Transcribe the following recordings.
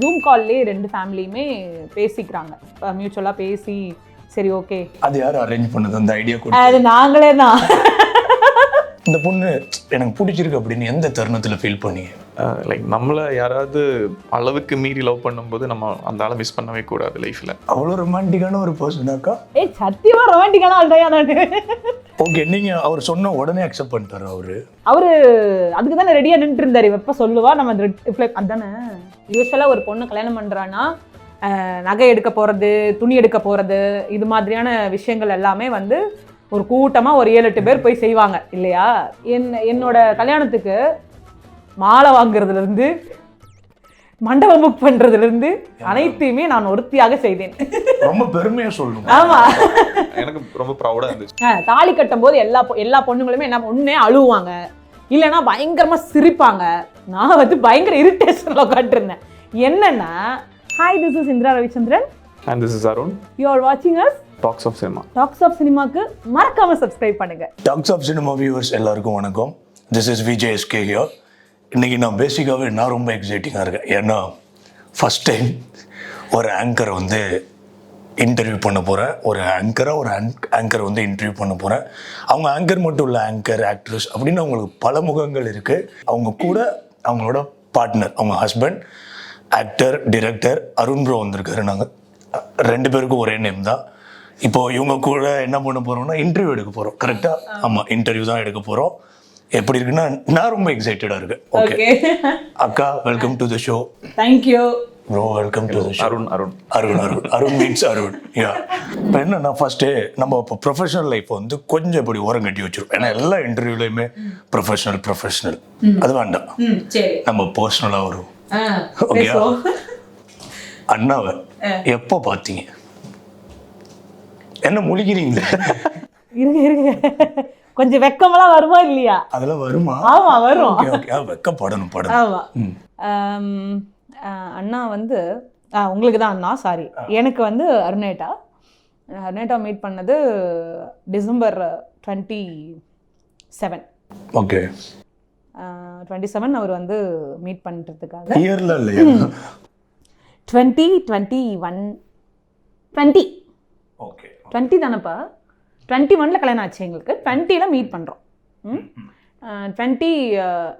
Zoom கால்லே ரெண்டு ஃபேமிலியுமே பேசிக்கிறாங்க. மியூச்சுவலாக பேசி சரி ஓகே. அது யார் அரேஞ்ச் பண்ணது? அந்த ஐடியா கூட அது நாங்களே தான். இந்த பொண்ணு எனக்கு பிடிச்சிருக்கு அப்படின்னு எந்த தருணத்துல ஃபீல் பண்ணீங்க? லைக் நம்மளை யாராவது அளவுக்கு மீறி லவ் பண்ணும்போது நம்ம அந்த ஆளை மிஸ் பண்ணவே கூடாது லைஃப்ல அவ்வளோ ரொமான்டிக்கான ஒரு பர்சனாக்கா ஏய் சத்தியமா ரொமான்டிக்கான ஆள் தான் நான். ஓகே நீங்க அவர் சொன்ன உடனே அக்செப்ட் பண்ணிட்டாரு அவரு? அவரு அதுக்கு தானே ரெடியா நின்றுட்டு இருந்தாரு எப்ப சொல்லுவா? நம்ம அதானே? யூஸ்வலா ஒரு பொண்ணு கல்யாணம் பண்றான்னா நகை எடுக்க போறது துணி எடுக்க போறது இது மாதிரியான விஷயங்கள் எல்லாமே வந்து ஒரு கூட்டமா ஒரு ஏழு எட்டு பேர் போய் செய்வாங்க இல்லையா? என் என்னோட கல்யாணத்துக்கு மாலை வாங்குறதுல இருந்து மண்டபம் புக் பண்றதுல இருந்து அனைத்தையுமே நான் ஒருத்தியாக செய்தேன். ரொம்ப பெருமையா சொல்லணும். ஆமா. எனக்கு ரொம்ப ப்ரௌடா இருந்துச்சு. தாலி கட்டும்போது எல்லா பொ- எல்லா பொண்ணுங்களுமே என்ன ஒண்ணே அழுவாங்க. இல்லைன்னா பயங்கரமா சிரிப்பாங்க. நான் வந்து பயங்கர இரிட்டேஷன்ல உட்காந்துருந்தேன் என்னன்னா hi this is Indira Ravichandran and this is Arun you are வாட்சிங் us talks of cinema talks of சினிமாக்கு மறக்காம சப்ஸ்கிரைப் பண்ணுங்க. டாக்ஸ் ஆஃப் சினிமா வியூவர்ஸ் எல்லாருக்கும் வணக்கம். This is Vijay SK here இன்னைக்கு நான் பேசிக்காகவே நான் ரொம்ப எக்ஸைட்டிங்காக இருக்கேன். ஏன்னா ஃபஸ்ட் டைம் ஒரு ஆங்கரை வந்து இன்டர்வியூ பண்ண போகிறேன் ஒரு ஆங்கராக ஒரு ஆங்கரை வந்து இன்டர்வியூ பண்ண போகிறேன் அவங்க ஆங்கர் மட்டும் இல்லை ஆங்கர் ஆக்ட்ரஸ் அப்படின்னு அவங்களுக்கு பல முகங்கள் இருக்குது அவங்க கூட அவங்களோட பார்ட்னர் அவங்க husband actor director Arun bro வந்திருக்காரு நாங்கள் ரெண்டு பேருக்கும் ஒரே நேம் தான். இப்போ இவங்க கூட என்ன பண்ண போறோம்னா இன்டர்வியூ எடுக்க போறோம். கரெக்டா ஆமா இன்டர்வியூ தான் எடுக்க போறோம். எப்படி இருக்குன்னா நான் ரொம்ப எக்ஸைட்டடா இருக்கேன். ஓகே ஓகே அக்கா welcome to the show thank you bro welcome to the show Arun Arun Arun Arun Arun means Arun ya இப்போ என்னன்னா ஃபர்ஸ்ட்டு நம்ம இப்போ ப்ரொஃபஷனல் லைஃப் வந்து கொஞ்சம் இப்படி ஓரம் கட்டி வச்சிருப்போம். ஏன்னா எல்லா இன்டர்வியூலையுமே ப்ரொஃபஷனல் ப்ரொஃபஷனல் அது வேண்டாம். நம்ம பர்சனலாக வரும். பேசுவோம். அண்ணாவை எப்போ பார்த்தீங்க என்ன முழிக்கிறீங்களே? இருங்க இருங்க. கொஞ்சம் வெக்கமெல்லாம் வருமா இல்லையா? அதெல்லாம் வருமா? ஆமா வரும். வெக்கப்படணும் படம் ஆமா. அண்ணா வந்து உங்களுக்கு தான் அண்ணா சாரி எனக்கு வந்து அருணேட்டா. அருணேட்டா மீட் பண்ணது December twenty seven okay. Twenty seven அவர் வந்து மீட் பண்ணுறதுக்காக இயர்ல இல்லையா? Twenty twenty one twenty okay. Twenty தானேப்பா? டுவெண்ட்டி ஒனில் கல்யாணம் ஆச்சு எங்களுக்கு. டுவெண்ட்டியில் மீட் பண்ணுறோம் டுவெண்ட்டி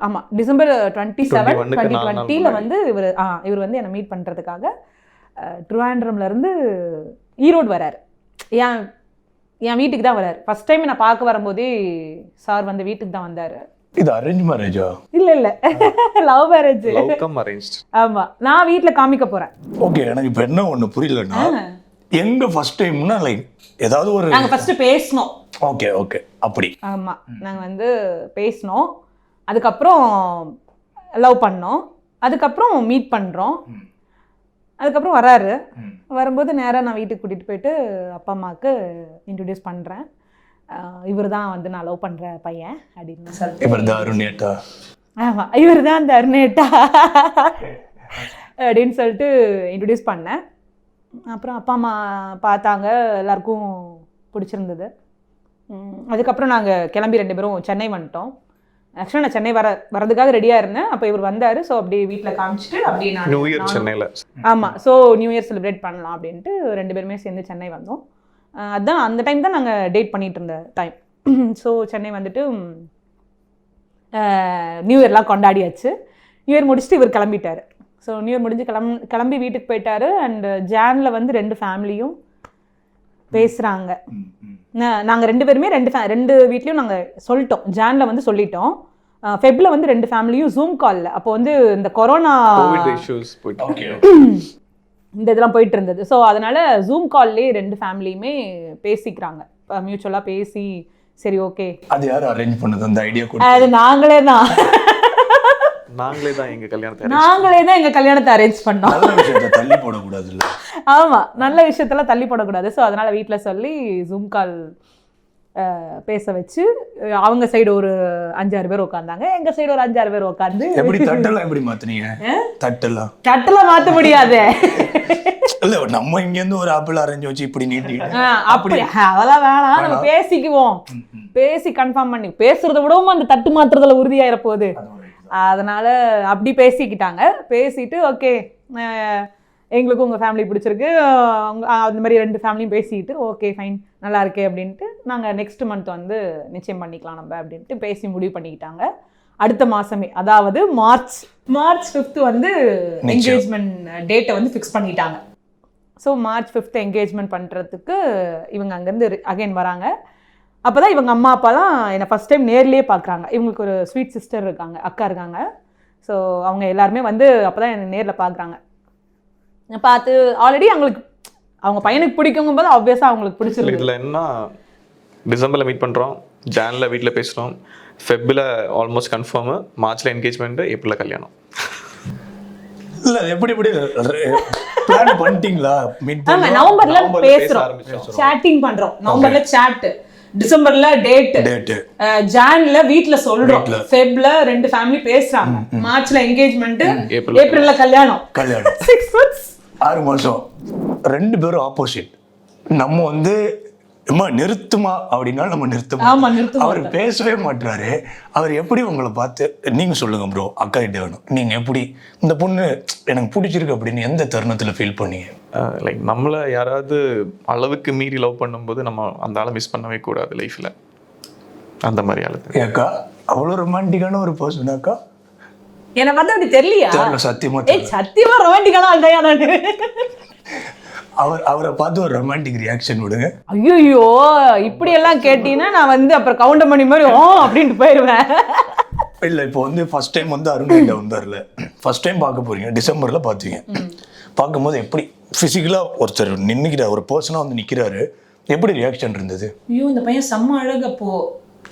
ஆமாம் டிசம்பர் டுவெண்ட்டி செவன் 21 க்கு டுவெண்ட்டி டுவெண்ட்டியில் வந்து இவர் ஆ இவர் வந்து என்னை மீட் பண்ணுறதுக்காக ட்ரிவாண்ட்ரம்லேருந்து ஈரோடு வராரு. என் என் வீட்டுக்கு தான் வராரு. ஃபர்ஸ்ட் டைம் நான் பார்க்க வரும்போதே சார் வந்து வீட்டுக்கு தான் வந்தார். இது அரேஞ்ச் மேரேஜா இல்லை இல்லை. Love marriage love come arrange ஆமாம் நான் வீட்டில் காமிக்க போகிறேன் ஓகே எனக்கு இப்போ என்ன ஒன்று புரியலன்னா எங்க ஃபர்ஸ்ட் டைம்னா லைக் ஏதாவது ஒரு நாங்கள் ஃபஸ்ட்டு பேசினோம். ஓகே ஓகே அப்படி. ஆமாம் நாங்கள் வந்து பேசினோம். அதுக்கப்புறம் லவ் பண்ணோம். அதுக்கப்புறம் மீட் பண்ணுறோம் அதுக்கப்புறம் வராரு. வரும்போது நேராக நான் வீட்டுக்கு கூட்டிகிட்டு போயிட்டு அப்பா அம்மாவுக்கு இன்ட்ரடியூஸ் பண்ணுறேன் இவர் தான் வந்து நான் லவ் பண்ணுற பையன் அப்படின்னு. சொல்லிட்டு இவர் தாருண்யட்டா ஆமாம் இவர் தான் அந்த அருணேட்டா அப்படின்னு சொல்லிட்டு இன்ட்ரடியூஸ் பண்ணேன். அப்புறம் அப்பா அம்மா பார்த்தாங்க. எல்லாருக்கும் பிடிச்சிருந்தது. அதுக்கப்புறம் நாங்கள் கிளம்பி ரெண்டு பேரும் சென்னை வந்துட்டோம். ஆக்சுவலாக நான் சென்னை வர வரதுக்காக ரெடியாக இருந்தேன். அப்போ இவர் வந்தார். ஸோ அப்படியே வீட்டில் காமிச்சிட்டு அப்படியே நான் நியூ இயர் சென்னையில. ஆமாம் ஸோ நியூ இயர் செலிப்ரேட் பண்ணலாம் அப்படின்ட்டு ரெண்டு பேருமே சேர்ந்து சென்னை வந்தோம். அஹ் அதான் அந்த டைம் தான் நாங்கள் டேட் பண்ணிட்டு இருந்த டைம் ஸோ சென்னை வந்துட்டு நியூ இயர்லாம் கொண்டாடியாச்சு. நியூ இயர் முடிச்சுட்டு இவர் கிளம்பிட்டார். ஸோ நியூ இயர் முடிஞ்சு கிளம் கிளம்பி வீட்டுக்கு போயிட்டாரு அண்ட் ஜானில் வந்து ரெண்டு ஃபேமிலியும் பேசுகிறாங்க நாங்கள் ரெண்டு பேருமே ரெண்டு fa- ரெண்டு வீட்லேயும் நாங்கள் சொல்லிட்டோம். ஜானில் வந்து சொல்லிட்டோம். ஃபெப்பில் வந்து ரெண்டு ஃபேமிலியும் ஜூம் காலில் அப்போ வந்து இந்த கொரோனா இந்த இதெல்லாம் போயிட்டு இருந்தது. ஸோ அதனால ஜூம் கால்லே ரெண்டு ஃபேமிலியுமே பேசிக்கிறாங்க. மியூச்சுவலாக பேசி சரி ஓகே அது யார் அரேஞ்ச் பண்ணது? அந்த ஐடியா கூட அது நாங்களே தான். நாங்களே தான் எங்க கல்யாணத்தை நாங்களே தான் எங்கள் கல்யாணத்தை அரேஞ்ச் பண்ணோம். தள்ளி போடக்கூடாதுல்ல? ஆமாம் நல்ல விஷயத்தெல்லாம் தள்ளி போடக்கூடாது. ஸோ அதனால வீட்டில் சொல்லி ஜூம் கால் பேச வச்சு அவங்க சைடு ஒரு அஞ்சாறு பேர் உட்காந்தாங்க எங்கள் சைடு ஒரு அஞ்சாறு பேர் உட்காந்து எப்படி தட்டெல்லாம் எப்படி மாத்துனீங்க? தட்டெல்லாம்? கட்டெல்லாம் மாற்ற முடியாது. இல்ல நம்ம இங்க இருந்து ஒரு ஆப்பிள் அரேஞ்ச் வச்சு இப்படி நீட்டி அப்படி. அதெல்லாம் வேணாம். நம்ம பேசிக்குவோம். பேசி கன்ஃபார்ம் பண்ணி. பேசுறத விடவும் அந்த தட்டு மாத்துறதுல உறுதியாயிர போகுது. அதனால அப்படி பேசிக்கிட்டாங்க. பேசிட்டு ஓகே எங்களுக்கும் உங்கள் ஃபேமிலி பிடிச்சிருக்கு. அந்த மாதிரி ரெண்டு ஃபேமிலியும் பேசிக்கிட்டு ஓகே ஃபைன் நல்லா இருக்கே அப்படின்ட்டு நாங்கள் நெக்ஸ்ட் மந்த் வந்து நிச்சயம் பண்ணிக்கலாம் நம்ம அப்படின்ட்டு பேசி முடிவு பண்ணிக்கிட்டாங்க. அடுத்த மாதமே அதாவது மார்ச் மார்ச் ஃபிஃப்த்து வந்து. என்கேஜ்மெண்ட் டேட்டை வந்து ஃபிக்ஸ் பண்ணிட்டாங்க. ஸோ மார்ச் ஃபிஃப்த் என்கேஜ்மெண்ட் பண்ணுறதுக்கு இவங்க அங்கேருந்து அகைன் வராங்க. அப்போ தான் இவங்க அம்மா அப்பா தான் என்னை ஃபஸ்ட் டைம் நேர்லேயே பார்க்குறாங்க இவங்களுக்கு ஒரு ஸ்வீட் சிஸ்டர் இருக்காங்க அக்கா இருக்காங்க. ஸோ அவங்க எல்லாருமே வந்து அப்போ தான் என்னை நேரில் பார்க்குறாங்க பார்த்து ஆல்ரெடி அவங்களுக்கு அவங்க பையனுக்கு பிடிக்குங்கும் போது ஆப்வியஸாக அவங்களுக்கு பிடிச்சிருக்கு இதில் என்ன டிசம்பரில் மீட் பண்ணுறோம் ஜானில் வீட்டில் பேசுகிறோம் ஃபெப்பில் ஆல்மோஸ்ட் கன்ஃபார்மு மார்ச்சில் என்கேஜ்மெண்ட்டு ஏப்ரலில் கல்யாணம். இல்ல எப்படி எப்படி பிளான் பண்ணிட்டீங்களா? மீட் நவம்பர்ல நவம்பர்ல பேச பேசுறோம். ஆரம்பிச்சோம். சேட்டிங் பண்றோம். நவம்பர்ல சாட் டிசம்பர்ல டேட் டேட்டு ஜான்ல வீட்ல சொல்றோம். ஃபெப்ல ரெண்டு ஃபேமிலி பேசுறாங்க. மார்ச்ல என்கேஜ்மெண்ட் ஏப்ரல்ல ஏப்ரல்ல கல்யாணம். கல்யாணம். சிக்ஸ் மந்த்ஸ் ஆறு மாசம். ரெண்டு பேரும் ஆப்போசிட் நம்ம வந்து அம்மா நிறுத்துமா அப்படின்னா நம்ம நிறுத்த ஆமா, நிறுத்த அவர் பேசவே மாட்டாரு அவர் எப்படி உங்களை பார்த்து நீங்க சொல்லுங்க ப்ரோ அக்கா கிட்ட வேணும். நீங்க எப்படி இந்த பொண்ணு எனக்கு பிடிச்சிருக்கு அப்படின்னு எந்த தருணத்துல ஃபீல் பண்ணீங்க? லைக் நம்மளை யாராவது அளவுக்கு மீறி லவ் பண்ணும்போது நம்ம அந்த ஆளை மிஸ் பண்ணவே கூடாது லைஃப்பில் அந்த மாதிரி ஆளுக்கு ஏக்கா அவ்வளோ ரொமான்டிக்கான ஒரு பர்சன் அக்கா. எனக்கு வந்து அப்படி தெரியலையா? தெரியல சத்தியமா சத்தியமா ரொமான்டிக்கான ஆள்டையா நானு. அவர் அவரை பார்த்து ஒரு ரொமான்டிக் ரியாக்ஷன் விடுங்க. ஐயோ இப்படி எல்லாம் கேட்டீங்கன்னா நான் வந்து அப்புறம் கவுண்டமணி மாதிரி ஓ அப்படின்ட்டு போயிடுவேன். இல்ல இப்போ வந்து ஃபர்ஸ்ட் டைம் வந்து அருண் கிட்ட வந்தார்ல. ஃபர்ஸ்ட் டைம் பார்க்க போறீங்க டிசம்பர்ல பார்த்தீங்க. பார்க்கும்போது எப்படி ஃபிசிக்கலா ஒருத்தர் நின்னுக்கிற ஒரு பர்சனா வந்து நிக்கிறாரு எப்படி ரியாக்ஷன் இருந்தது? ஐயோ இந்த பையன் செம்ம அழகு அப்போ.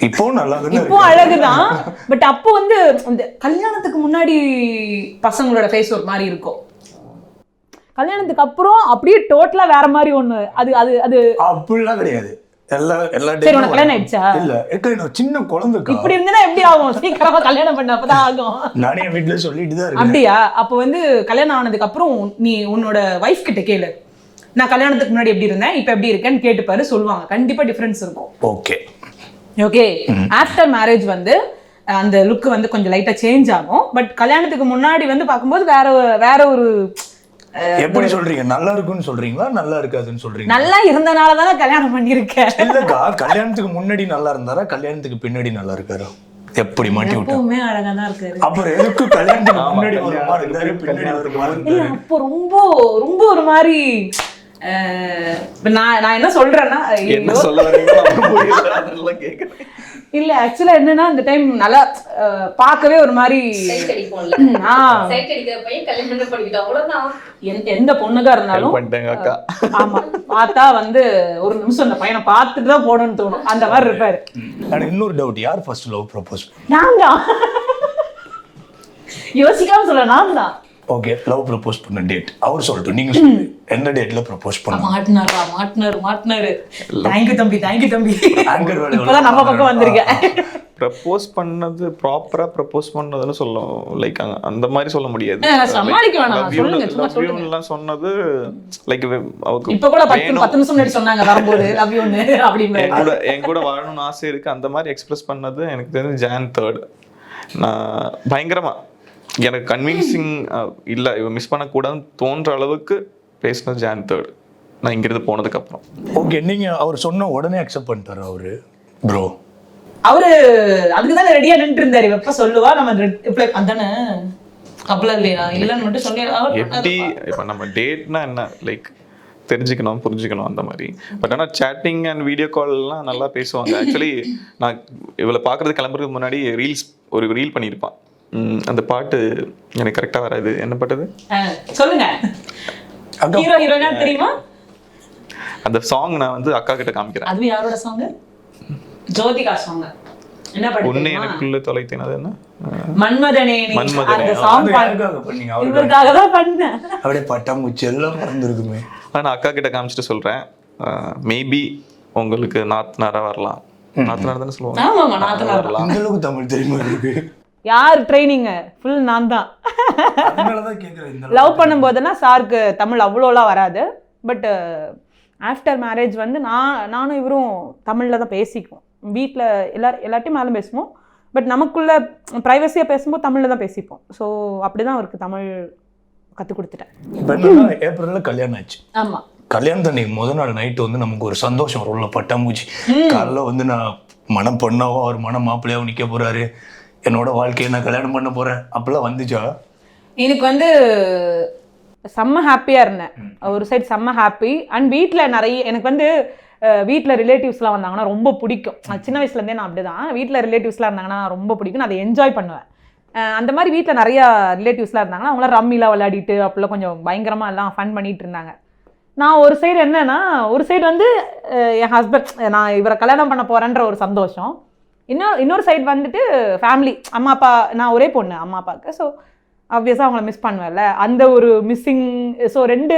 இப்போவும் நல்லா தானே இப்போ அழகுதான். பட் அப்போ வந்து இந்த கல்யாணத்துக்கு முன்னாடி பசங்களோட ஃபேஸ் ஒரு மாதிரி இருக்கும். கல்யாணத்துக்கு அப்புறம் அப்படியே டோட்டலா வேற மாதிரி ஒண்ணு. அது அது அது அப்படிலாம் கிடையாது. எல்லா எல்லா சரி, உனக்கு கல்யாணம் ஆயிடுச்சா? இல்ல ஏக்கா சின்ன குழந்தைக்கா இப்படி இருந்ததுன்னா எப்படி ஆகும்? சீக்கிரமா கல்யாணம் பண்ண அப்பதான் ஆகும். நானே என் வீட்டுல சொல்லிட்டு தான் இருக்கேன். அப்படியா? அப்போ வந்து கல்யாணம் ஆனதுக்கு அப்புறம் நீ உன்னோட வைஃப் கிட்ட கேளு. நான் கல்யாணத்துக்கு முன்னாடி எப்படி இருந்தேன் இப்போ எப்படி இருக்கேன்னு கேட்டுப்பாரு சொல்லுவாங்க. கண்டிப்பா டிஃபரன்ஸ் இருக்கும். ஓகே ஓகே ஆஃப்டர் மேரேஜ் வந்து அந்த லுக் வந்து கொஞ்சம் லைட்டா சேஞ்ச் ஆகும். பட் கல்யாணத்துக்கு முன்னாடி வந்து பார்க்கும்போது வேற வேற ஒரு எப்படி சொல்றீங்க? நல்லா இருக்குன்னு சொல்றீங்களா? நல்லா இருக்காதுன்னு சொல்றீங்க நல்லா இருந்தனால தானே கல்யாணம் பண்ணியிருக்கேன். இல்லக்கா கல்யாணத்துக்கு முன்னாடி நல்லா இருந்தாரா? கல்யாணத்துக்கு பின்னாடி நல்லா இருக்காரா? எப்படி மாட்டி எப்பவுமே அழகா தான் இருக்காரு. அப்புறம் எதுக்கு கல்யாணத்துக்கு முன்னாடி ஒரு மாதிரி இருந்தாரு? பின்னாடி ஒரு மாதிரி இருந்தாரு. அப்போ ரொம்ப ரொம்ப ஒரு மாதிரி நான் நான் என்ன சொல்றேன்னா என்ன சொல்ல வரீங்களோ இல்ல ஆக்சுவலா என்னன்னா அந்த டைம் நல்லா பார்க்கவே ஒரு மாதிரி எந்த- பொண்ணுக்கா இருந்தாலும் ஆமா. பார்த்தா வந்து ஒரு நிமிஷம் அந்த பையனை பார்த்துட்டு தான் போகணும்னு தோணும். அந்த மாதிரி இருப்பாரு. எனக்கு இன்னொரு டவுட் யார் ஃபர்ஸ்ட் லவ் ப்ரப்போஸ் நான் தான் யோசிக்காம சொல்ல நான் தான் ஓகே லவ் ப்ரப்போஸ் பண்ண டேட் அவர் சொல்லட்டும் நீங்க சொல்லுங்க எந்த டேட்ல ப்ரப்போஸ் பண்ணணும் மாட்டினாரா? மாட்டினாரு மாட்டினாரு. தேங்க்யூ தம்பி தேங்க்யூ தம்பி. இப்பதான் நம்ம பக்கம் வந்திருக்கேன் ப்ரப்போஸ் பண்ணது ப்ராப்பரா ப்ரப்போஸ் பண்ணதுன்னு சொல்ல லைக் அந்த மாதிரி சொல்ல முடியாது. சமாளிக்க வேணாம். சொல்லுங்க, சும்மா. ன்னுலாம் சொன்னது லைக் அவருக்கு இப்ப கூட பத்து வேணும். பத்து நிமிஷம் முன்னாடி சொன்னாங்க வரும்போது லவ் யூன்னு என் அப்படின்னு. கூட என் கூட வாழணும்னு ஆசை இருக்கு. அந்த மாதிரி எக்ஸ்பிரஸ் பண்ணது எனக்கு தெரிஞ்சு ஜான் தேர்ட் நான் பயங்கரமா எனக்கு கன்வின்சிங் இல்ல இவ மிஸ் பண்ணக்கூடாதுன்னு தோன்ற அளவுக்கு பேசினது ஜான் தேர்ட் நான் இங்கிருந்து போனதுக்கு அப்புறம் ஓகே நீங்க அவர் சொன்ன உடனே அக்செப்ட் பண்ணிட்டாரு அவரு ப்ரோ அவரு அதுக்கு தானே ரெடியா நின்று இருந்தாரு எப்ப சொல்லுவா? நம்ம அதானே? கப்பல இல்லையா? இல்லன்னு மட்டும் சொல்லி எப்படி இப்போ நம்ம டேட்னா என்ன? லைக் தெரிஞ்சுக்கணும் புரிஞ்சுக்கணும் அந்த மாதிரி. பட் ஆனால் சேட்டிங் அண்ட் வீடியோ கால்லாம் நல்லா பேசுவாங்க. ஆக்சுவலி நான் இவளை பார்க்கறது கிளம்புறதுக்கு முன்னாடி ரீல்ஸ் ஒரு ரீல் பண்ணியிருப்பான். அந்த பாட்டு எனக்கு கரெக்டாக வராது. என்ன பாட்டது? சொல்லுங்க. ஹீரோ ஹீரோயினா தெரியுமா? அந்த சாங் நான் வந்து அக்கா கிட்ட காமிக்கிறேன். அது யாரோட சாங் ஜோதிகா சாங் என்ன ஒன்று பாட்டு எனக்குள்ள தொலைத்தேன். அது என்ன? மன்மதனே நீ. மன்மதனே. அந்த சாங் அது யாருக்காக பண்ணீங்க. அவருக்காக இவருக்காக தான் பண்ணேன். அப்படியே பட்டாம்பூச்சி எல்லாம் நான் அக்கா கிட்ட காமிச்சிட்டு சொல்கிறேன் மேபி உங்களுக்கு நாத்தனாரா வரலாம். நாத்தனார் தானே சொல்லுவாங்க? ஆமா நாத்தனார். வரலாம். தமிழ் தெரியுமா இருக்கு? யார் ட்ரைனிங் ஃபுல் நான் தான் லவ் பண்ணும்போதுன்னா சாருக்கு தமிழ் அவ்வளோலாம் வராது. பட் ஆஃப்டர் மேரேஜ் வந்து நான் நானும் இவரும் தமிழில் தான் பேசிக்குவோம். வீட்டில் எல்லார் எல்லார்ட்டையும் மேலே பேசுவோம். பட் நமக்குள்ள ப்ரைவசியாக பேசும்போது தமிழில் தான் பேசிப்போம். ஸோ அப்படி தான் அவருக்கு தமிழ் கற்றுக் கொடுத்துட்டேன். ஏப்ரலில் கல்யாணம் ஆச்சு. ஆமாம் அன்னைக்கு முத நாள் நைட்டு வந்து நமக்கு ஒரு சந்தோஷம். வரும்ல பட்டாம்பூச்சி. காலைல வந்து நான் மனம் பொண்ணாவோ அவர் மனம் மாப்பிள்ளையாவோ நிற்க போறாரு. என்னோட வாழ்க்கையை நான் கல்யாணம் பண்ண போறேன். அப்பெல்லாம் வந்துச்சா? எனக்கு வந்து செம்ம ஹாப்பியாக இருந்தேன். ஒரு சைடு செம்ம ஹாப்பி அண்ட் வீட்டில் நிறைய எனக்கு வந்து வீட்டில் ரிலேட்டிவ்ஸ்லாம் வந்தாங்கன்னா ரொம்ப பிடிக்கும். சின்ன வயசுலேருந்தே நான் அப்படி தான் வீட்டில் ரிலேட்டிவ்ஸ்லாம் இருந்தாங்கன்னா ரொம்ப பிடிக்கும். நான் அதை என்ஜாய் பண்ணுவேன். அந்த மாதிரி வீட்டில் நிறையா ரிலேட்டிவ்ஸ்லாம் இருந்தாங்கன்னா அவங்களாம் ரம்மிலாம் விளையாடிட்டு அப்போல்லாம் கொஞ்சம் பயங்கரமாக எல்லாம் ஃபன் பண்ணிட்டு இருந்தாங்க. நான் ஒரு சைடு என்னன்னா ஒரு சைடு வந்து என் ஹஸ்பண்ட் நான் இவரை கல்யாணம் பண்ண போகிறேன்ற ஒரு சந்தோஷம். இன்னொரு இன்னொரு சைடு வந்துட்டு ஃபேமிலி அம்மா அப்பா நான் ஒரே பொண்ணு அம்மா அப்பாவுக்கு ஸோ ஆப்வியஸாக அவங்கள மிஸ் பண்ணுவேன்ல. அந்த ஒரு மிஸ்ஸிங் ஸோ ரெண்டு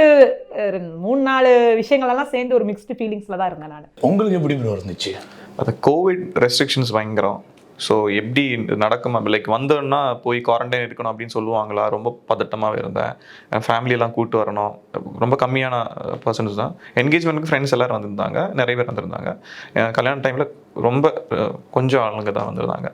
மூணு நாலு விஷயங்களெல்லாம் சேர்ந்து ஒரு மிக்ஸ்டு ஃபீலிங்ஸில் தான் இருந்தேன் நான். உங்களுக்கு எப்படி இருந்துச்சு? அது கோவிட் ரெஸ்ட்ரிக்ஷன்ஸ் பயங்கரம். ஸோ எப்படி நடக்குமா? லைக் வந்தோன்னா போய் குவாரண்டைன் இருக்கணும் அப்படின்னு சொல்லுவாங்களா? ரொம்ப பதட்டமாகவே இருந்தேன். ஃபேமிலியெல்லாம் கூட்டு வரணும். ரொம்ப கம்மியான பர்சன்ஸ் தான். என்கேஜ்மெண்ட்டுக்கு ஃப்ரெண்ட்ஸ் எல்லாரும் வந்திருந்தாங்க. நிறைய பேர் வந்திருந்தாங்க. கல்யாண டைமில் ரொம்ப கொஞ்சம் ஆளுங்க தான் வந்திருந்தாங்க.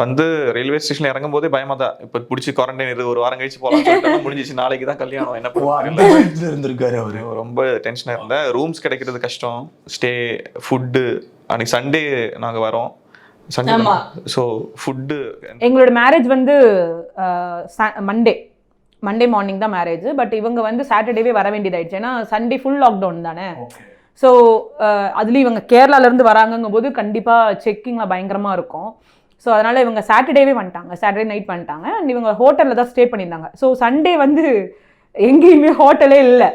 வந்து ரயில்வே ஸ்டேஷன்ல இறங்கும் போதே பயமா தான். இப்போ பிடிச்சி குவாரண்டைன் இரு ஒரு வாரம் கழிச்சு போகலாம் முடிஞ்சிச்சு. நாளைக்கு தான் கல்யாணம். என்ன பண்ணுவாங்க இருந்திருக்காரு அவரு. ரொம்ப டென்ஷனாக இருந்தேன். ரூம்ஸ் கிடைக்கிறது கஷ்டம். ஸ்டே ஃபுட்டு அன்னைக்கு சண்டே நாங்கள் வரோம். ஸோ ஃபுட்டு எங்களோட மேரேஜ் வந்து மண்டே மண்டே மார்னிங் தான் மேரேஜ் பட் இவங்க வந்து சாட்டர்டேவே வர வேண்டியதாயிடுச்சு. ஏன்னா சண்டே ஃபுல் லாக்டவுன் தானே? ஸோ அதுலேயும் இவங்க கேரளாலேருந்து வராங்கங்கும் போது கண்டிப்பாக செக்கிங்கில் பயங்கரமாக இருக்கும். ஸோ அதனால் இவங்க சாட்டர்டேவே வந்துட்டாங்க. சாட்டர்டே நைட் வந்துட்டாங்க. அண்ட் இவங்க ஹோட்டலில் தான் ஸ்டே பண்ணியிருந்தாங்க. ஸோ சண்டே வந்து எங்கேயுமே ஹோட்டலே இல்லை.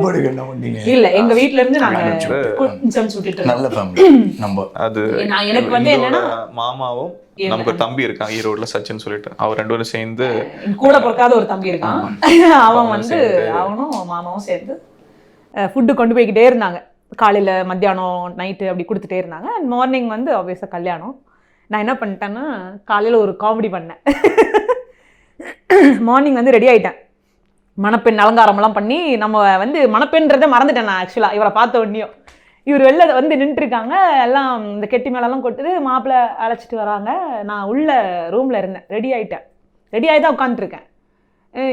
பண்ணீங்க இல்லை எங்கள் வீட்ல இருந்து நாங்கள் Manage. கொஞ்சம் சுட்டுட்டு நல்ல ஃபேமிலி நம்ம அது நான் எனக்கு வந்து என்னன்னா மாமாவும் நமக்கு ஒரு தம்பி இருக்கான் ஈரோட்ல சச்சின் சொல்லிட்டு. அவர் ரெண்டு பேரும் சேர்ந்து கூட பிறக்காத ஒரு தம்பி இருக்கான். அவன் வந்து. அவனும் மாமாவும் சேர்ந்து ஃபுட்டு கொண்டு போய்கிட்டே இருந்தாங்க. காலையில் மத்தியானம் நைட்டு அப்படி கொடுத்துட்டே இருந்தாங்க. அண்ட் மார்னிங் வந்து ஆப்வியஸாக கல்யாணம். நான் என்ன பண்ணிட்டேன்னா காலையில் ஒரு காமெடி பண்ணேன். மார்னிங் வந்து ரெடி ஆயிட்டேன். மணப்பெண் அலங்காரமெல்லாம் பண்ணி நம்ம வந்து மணப்பெண்ன்றதை மறந்துட்டேன் நான் ஆக்சுவலாக இவரை பார்த்த உடனேயும் இவர் வெளில வந்து நின்றுருக்காங்க. எல்லாம் இந்த கெட்டி மேலெல்லாம் கொட்டுது. மாப்பிள்ளை அழைச்சிட்டு வராங்க. நான் உள்ள ரூமில் இருந்தேன். ரெடி ஆயிட்டேன். ரெடி ஆகி தான் உட்காந்துருக்கேன்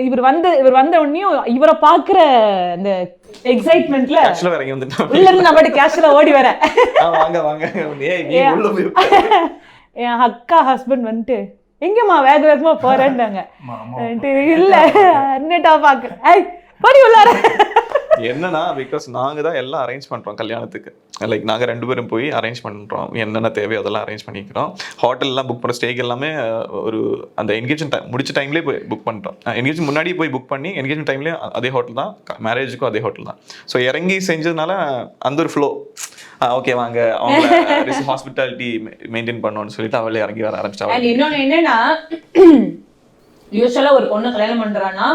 இவர் வந்து இவர் வந்த உடனேயும் இவரை பார்க்குற இந்த எக்ஸைட்மெண்ட்ல வந்துட்டான். உள்ள இருந்து நான் பாட்டு கேஷுவலாக ஓடி வரேன். என் அக்கா ஹஸ்பண்ட் வந்துட்டு எங்கம்மா? வேக வேகமா போறேன்னாங்க. ஆமா. வந்துட்டு, இல்ல. அண்ணட்டா பாக்குறேன் ஐய் படி உள்ளார. என்னன்னா பிகாஸ் நாங்கள் தான் எல்லாம் அரேஞ்ச் பண்ணுறோம் கல்யாணத்துக்கு. லைக் நாங்கள் ரெண்டு பேரும் போய் அரேஞ்ச் பண்ணுறோம் என்னென்ன தேவையோ அதெல்லாம் அரேஞ்ச் பண்ணிக்கிறோம். ஹோட்டல்லாம் புக் பண்ண ஸ்டேக் எல்லாமே ஒரு அந்த என்கேஜ்மெண்ட் டைம் முடிச்ச டைம்லேயே போய் புக் பண்ணிட்டோம் என்கேஜ் முன்னாடி போய் புக் பண்ணி என்கேஜ்மெண்ட் டைம்லேயே அதே ஹோட்டல் தான் மேரேஜுக்கும் அதே ஹோட்டல் தான். ஸோ இறங்கி செஞ்சதுனால அந்த ஒரு ஃப்ளோ ஓகே வாங்க. அவங்க ஹாஸ்பிட்டாலிட்டி மெயின்டைன் பண்ணணும்னு சொல்லிட்டு அவளே இறங்கி வர ஆரம்பிச்சிட்டாங்க இன்னொன்று என்னன்னா யூஸ்வலாக ஒரு பொண்ணு கல்யாணம் பண்ணுறான்னா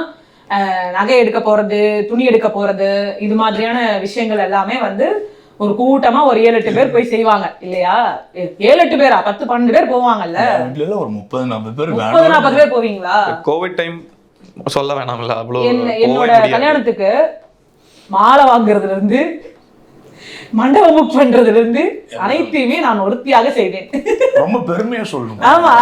நகை எடுக்க போறது துணி எடுக்க போறது இது மாதிரியான விஷயங்கள் எல்லாமே வந்து ஒரு கூட்டமா ஒரு ஏழு எட்டு பேர் போய் செய்வாங்க இல்லையா? ஏழு எட்டு பேரா? பத்து பன்னெண்டு பேர் போவாங்கல்ல? ஒரு முப்பது நாற்பது பேர் முப்பது வேணும் நாற்பது பேர் போவீங்களா? கோவிட் டைம் சொல்ல வேணாம்ல அவ்வளோ என்னோட. கல்யாணத்துக்கு மாலை வாங்குறதுல இருந்து மண்டபம் புக் பண்றதுல இருந்து அனைத்தையுமே நான் ஒருத்தியாக செய்தேன். ரொம்ப பெருமையா சொல்லணும். ஆமா.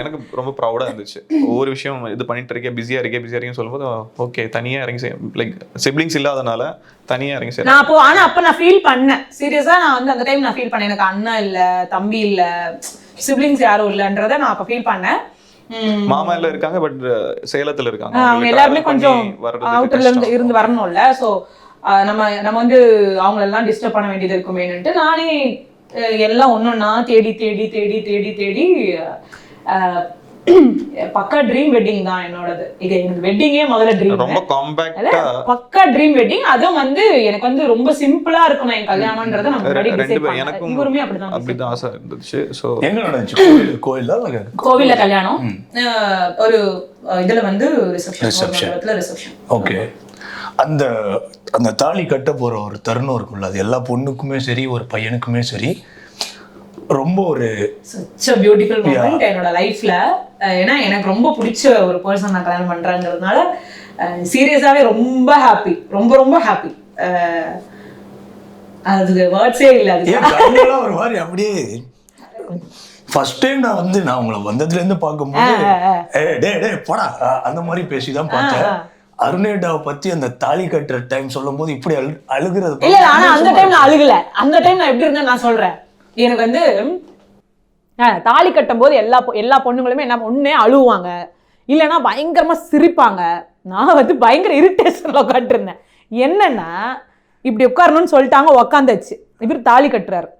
எனக்கு ரொம்ப ப்ரௌடா இருந்துச்சு. ஒவ்வொரு விஷயம் இது பண்ணிட்டு இருக்கேன் பிஸியா இருக்கேன் பிஸியா இருக்கேன்னு சொல்லும்போது ஓகே தனியா இறங்கி செய்ய லைக் சிப்ளிங்ஸ் இல்லாதனால தனியா இறங்கி செய்ய நான் அப்போ ஆனா அப்ப நான் ஃபீல் பண்ணேன். சீரியஸா நான் வந்து அந்த டைம் நான் ஃபீல் பண்ணேன். எனக்கு அண்ணன் இல்ல தம்பி இல்ல சிப்ளிங்ஸ் யாரும் இல்லன்றத நான் அப்ப ஃபீல் பண்ணேன். மாமா எல்லாம் இருக்காங்க பட் சேலத்துல இருக்காங்க. அவங்க எல்லாருமே கொஞ்சம் அவுட்டர்ல இருந்து. இருந்து வரணும்ல. ஸோ நம்ம நம்ம வந்து அவங்களெல்லாம் டிஸ்டர்ப் பண்ண வேண்டியது இருக்குமேனுட்டு நானே எல்லாம் ஒன்னொன்னா தேடி தேடி தேடி தேடி தேடி பக்கா ட்ரீம் வெட்டிங் தான் என்னோடது. இது எனக்கு வெட்டிங்கே முதல்ல ட்ரீம் ரொம்ப காம்பேக்டா பக்கா ட்ரீம் வெட்டிங் அதுவும் வந்து எனக்கு வந்து ரொம்ப சிம்பிளா இருக்கணும் என் கல்யாணம்ன்றத நம்ம முன்னாடி ரெண்டு டிசைட் பண்ணேன். எனக்கும் இவருமே அப்படிதான் அப்படிதான் ஆசை இருந்துச்சு. ஸோ எங்க நடந்துச்சு? இல்ல கோவில்ல கல்யாணம். ஒரு இதுல வந்து. ரிசப்ஷன் ரிசப்ஷன் ஓகே அந்த அந்த தாலி கட்ட போற ஒரு தருணம் இருக்கும்ல. அது எல்லா பொண்ணுக்குமே சரி ஒரு பையனுக்குமே சரி ரொம்ப ஒரு சச் பியூட்டிஃபுல் மூமெண்ட் என்னோட லைஃப்ல ஏன்னா எனக்கு ரொம்ப பிடிச்ச ஒரு பர்சன் நான் கல்யாணம் பண்றேங்கிறதுனால சீரியஸாவே ரொம்ப ஹாப்பி ரொம்ப ரொம்ப ஹாப்பி அதுக்கு வேர்ட்ஸே இல்லை அது ஒரு மாதிரி அப்படியே ஃபர்ஸ்ட் டைம் நான் வந்து நான் உங்களை வந்ததுல இருந்து பார்க்கும்போது டே டே போடா. அந்த மாதிரி பேசி தான் பார்த்தேன் அருணேடாவை பத்தி அந்த தாலி கட்டுற டைம் சொல்லும் போது இப்படி அழு அழுகிறது இல்ல ஆனா அந்த டைம் நான் அழுகல. அந்த டைம் நான் எப்படி இருந்தேன் நான் சொல்றேன். எனக்கு வந்து தாலி கட்டும் போது எல்லா எல்லா பொண்ணுங்களுமே என்ன ஒண்ணே அழுவாங்க. இல்லைன்னா பயங்கரமா சிரிப்பாங்க. நான் வந்து பயங்கர இரிட்டேஷன்ல உட்காந்துருந்தேன் என்னன்னா இப்படி உட்காரணும்னு சொல்லிட்டாங்க உக்காந்தாச்சு. இவர் தாலி கட்டுறாரு.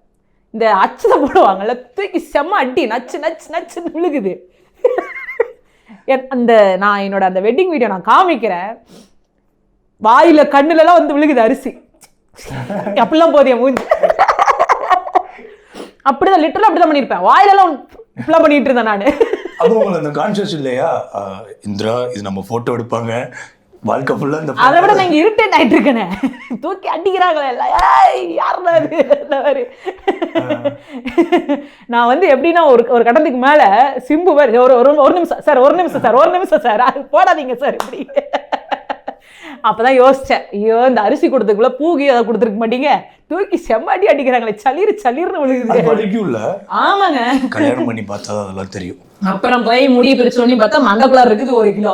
இந்த அச்சதை போடுவாங்கல்ல தூக்கி செம்ம அடி நச்சு நச்சு நச்சுன்னு விழுகுது. அந்த நான் என்னோட அந்த வெட்டிங் வீடியோ நான் காமிக்கிறேன். வாயில கண்ணுலலாம் வந்து விழுகுது அரிசி. அப்படிலாம் போதிய மூஞ்சி. அப்படிதான் லிட்டரலா அப்படிதான் பண்ணியிருப்பேன். வாயிலெல்லாம் இப்படிலாம் பண்ணிட்டு இருந்தேன் நானு. அப்போ உங்களுக்கு அந்த கான்சியஸ் இல்லையா? அஹ் இந்திரா இது நம்ம போட்டோ எடுப்பாங்க. வாழ்க்கை ஃபுல்லா இந்த அதை விட நான் இரிட்டேட் ஆயிட்டு இருக்கேனே தூக்கி அடிக்கிறாங்களே எல்லாம். ஏய் யாருடா மாதிரி. நான் வந்து எப்படின்னா ஒரு ஒரு கடந்துக்கு மேல சிம்பு மாதிரி ஒரு ஒரு ஒரு நிமிஷம் சார் ஒரு நிமிஷம் சார் ஒரு நிமிஷம் சார். அது போடாதீங்க சார் இப்படி. அப்பதான் யோசிச்சேன். ஐயோ இந்த அரிசி கொடுத்ததுக்குள்ள பூகி அதை கொடுத்துருக்க மாட்டீங்க. தூக்கி செம்மாடி அடிக்கிறாங்களே சளிர் சளிர்னு அது விழுகுது ஆமாங்க. கல்யாணம் பண்ணி பார்த்தா தான் அதெல்லாம் தெரியும். அப்புறம் போய் முடி பிரிச்சோன்னு பார்த்தா மண்டக்குள்ளார் இருக்குது ஒரு கிலோ.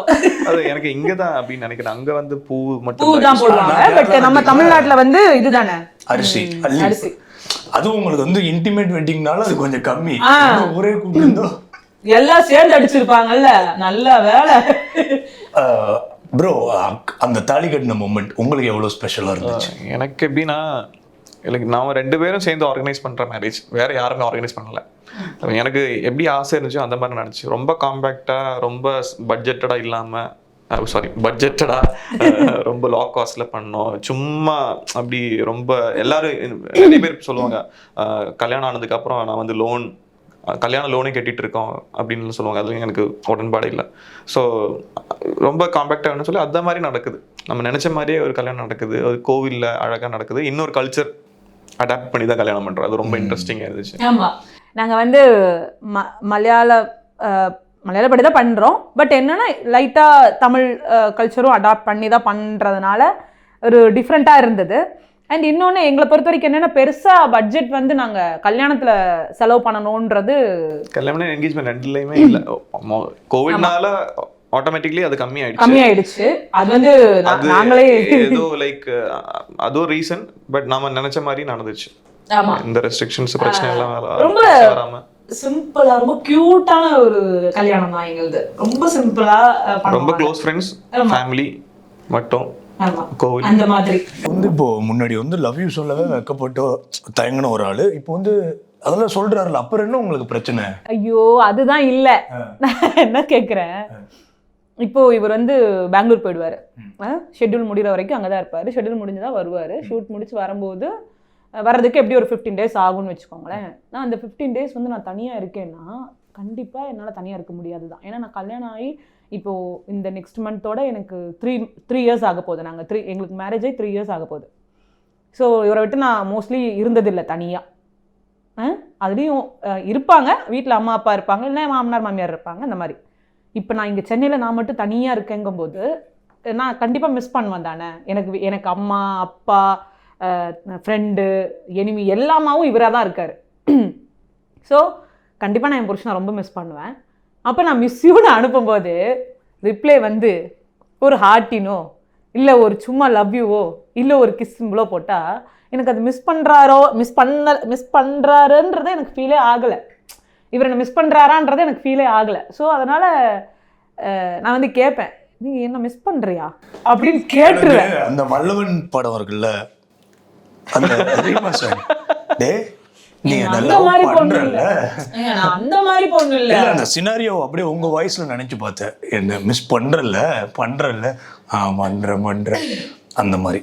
அது எனக்கு இங்க தான் அப்படின்னு நினைக்கிறேன். அங்க வந்து பூ பூ மட்டும் தான் போடுவாங்க. பட் நம்ம தமிழ்நாட்டுல வந்து இதுதானே? அரிசி அள்ளி அரிசி. அது உங்களுக்கு வந்து இன்டிமேட் வெட்டிங்னால அது கொஞ்சம் கம்மி. ஒரே கூப்பிட்டு எல்லாம் சேர்ந்து அடிச்சிருப்பாங்கல்ல. நல்ல வேலை. ப்ரோ அந்த தாலி கட்டின மூமெண்ட் உங்களுக்கு எவ்வளவு ஸ்பெஷலா இருந்துச்சு? எனக்கு எப்படின்னா எனக்கு நாம் ரெண்டு பேரும் சேர்ந்து ஆர்கனைஸ் பண்ணுற மேரேஜ் வேறு யாருமே ஆர்கனைஸ் பண்ணல. எனக்கு எப்படி ஆசை இருந்துச்சோ அந்த மாதிரி நினச்சி ரொம்ப காம்பேக்டாக ரொம்ப பட்ஜெட்டடாக இல்லாமல் சாரி பட்ஜெட்டடாக ரொம்ப லோ காஸ்ட்டில் பண்ணோம். சும்மா அப்படி ரொம்ப எல்லாரும் நிறைய பேர் சொல்லுவாங்க கல்யாணம் ஆனதுக்கப்புறம் நான் வந்து லோன் கல்யாண லோனே கட்டிட்டு இருக்கோம் அப்படின்னு சொல்லுவாங்க. அதுவும் எனக்கு உடன்பாடு இல்லை. ஸோ ரொம்ப காம்பேக்டாக சொல்லி அந்த மாதிரி நடக்குது. நம்ம நினச்ச மாதிரியே ஒரு கல்யாணம் நடக்குது. ஒரு கோவிலில் அழகாக நடக்குது. இன்னொரு கல்ச்சர் அடாப்ட் பண்ணி தான் கல்யாணம் பண்றோம். அது ரொம்ப இன்ட்ரெஸ்டிங்காக இருந்துச்சு. ஆமா. நாங்க வந்து ம மலையாள அஹ், மலையாளப்படி தான் பண்றோம். பட் என்னன்னா லைட்டா தமிழ் கல்ச்சரும் அடாப்ட் பண்ணி தான் பண்றதுனால ஒரு டிஃப்ரெண்டா இருந்தது. அண்ட் இன்னொன்று எங்களை பொறுத்த வரைக்கும் என்னன்னா பெருசா பட்ஜெட் வந்து நாங்க கல்யாணத்துல செலவு பண்ணணுன்றது கல்யாணம் என்கேஜ்மெண்ட் ரெண்டுலையுமே இல்லை. கோவிட்னால ஆட்டோமேட்டிக்லி அது கம்மி ஆயிடுச்சு கம்மியாயிடுச்சு. அது வந்து நாங்களே ஏதோ லைக் அது ஒரு ரீசன் பட் நாம நினைச்ச மாதிரி நடந்துச்சு. ஆமா. இந்த ரெஸ்ட்ரிக்ஷன்ஸ் பிரச்சனை எல்லாம் ரொம்ப வராம. சிம்பிளா ரொம்ப கியூட்டான ஒரு கல்யாணம் தான் எங்களுது. ரொம்ப சிம்பிளா ரொம்ப க்ளோஸ் ஃப்ரெண்ட்ஸ் ஃபேமிலி மட்டும். ஆமா. கோவில். அந்த மாதிரி. வந்து இப்போ முன்னாடி வந்து லவ் யூ சொல்லவே வெக்கப்பட்டு தயங்கின ஒரு ஆளு. இப்போ வந்து அதெல்லாம் சொல்றாருல அப்புறம் என்ன உங்களுக்கு பிரச்சனை? ஐயோ அதுதான் இல்ல. நான் என்ன கேக்குறேன்? இப்போ இவர் வந்து பெங்களூர் போயிடுவாரு. ஷெட்யூல் முடிகிற வரைக்கும் அங்கே தான் இருப்பார். ஷெட்யூல் முடிஞ்சுதான் வருவார். ஷூட் முடிச்சு வரும்போது வர்றதுக்கு எப்படி ஒரு ஃபிஃப்டீன் டேஸ் ஆகும்னு வச்சுக்கோங்களேன். நான் அந்த ஃபிஃப்டீன் டேஸ் வந்து நான் தனியாக இருக்கேன்னா கண்டிப்பாக என்னால் தனியாக இருக்க முடியாது தான் ஏன்னா நான் கல்யாணம் ஆகி இப்போது இந்த நெக்ஸ்ட் மந்தோட எனக்கு த்ரீ த்ரீ இயர்ஸ் ஆக போகுது. நாங்கள் த்ரீ எங்களுக்கு மேரேஜ் த்ரீ இயர்ஸ் ஆக போகுது. ஸோ இவரை விட்டு நான் மோஸ்ட்லி இருந்ததில்லை தனியாக அதுலேயும் இருப்பாங்க. வீட்டில் அம்மா அப்பா இருப்பாங்க. இல்லைன்னா மாமனார் மாமியார் இருப்பாங்க. அந்த மாதிரி. இப்போ நான் இங்கே சென்னையில் நான் மட்டும் தனியாக இருக்கேங்கும்போது நான் கண்டிப்பாக மிஸ் பண்ணுவேன் தானே. எனக்கு எனக்கு அம்மா அப்பா ஃப்ரெண்டு எனிமி எல்லாமாவும் இவராக தான் இருக்கார். ஸோ கண்டிப்பாக நான் என் புருஷனை ரொம்ப மிஸ் பண்ணுவேன். அப்போ நான் மிஸ்யூன்னு அனுப்பும்போது ரிப்ளை வந்து ஒரு ஹார்ட்டினோ இல்லை ஒரு சும்மா லவ் யூவோ இல்லை ஒரு கிஸ் சிம்பிளோ போட்டால் எனக்கு அது மிஸ் பண்ணுறாரோ மிஸ் பண்ண மிஸ் பண்ணுறாருன்றதை எனக்கு ஃபீலே ஆகலை. இவர் என்ன மிஸ் பண்ணுறாரான்றது எனக்கு ஃபீலே ஆகலை. ஸோ அதனால் நான் வந்து கேட்பேன் நீ என்ன மிஸ் பண்ணுறியா அப்படின்னு கேட்டுருவேன். அந்த வல்லவன் படம் இருக்குல்ல அந்த டே நீ அந்த மாதிரி பொண்ணு அந்த மாதிரி பொண்ணு இல்லை. இல்ல அந்த சினாரியோ அப்படியே உங்க வாய்ஸ்ல நினைச்சு பார்த்தேன். என்ன மிஸ் பண்றல பண்றல ஆ பண்ற பண்ற அந்த மாதிரி.